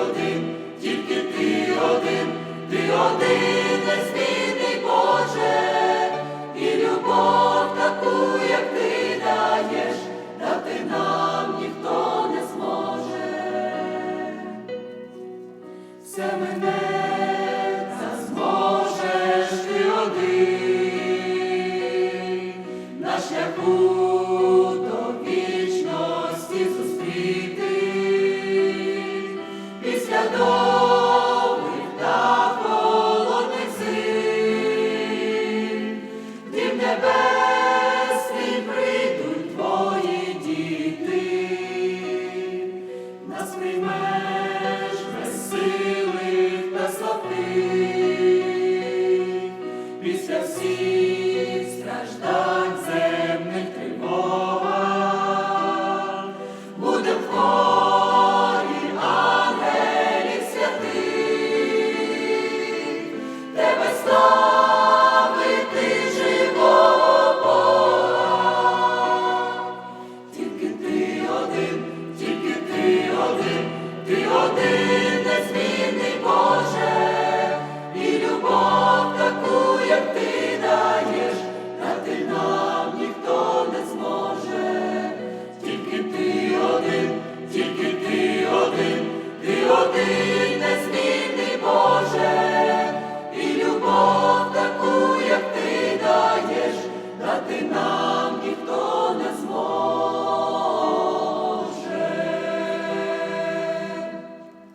один, тільки ти один, ти один незмінний Боже, і любов таку, як ти даєш, дати нам ніхто не зможе. Все мене До be.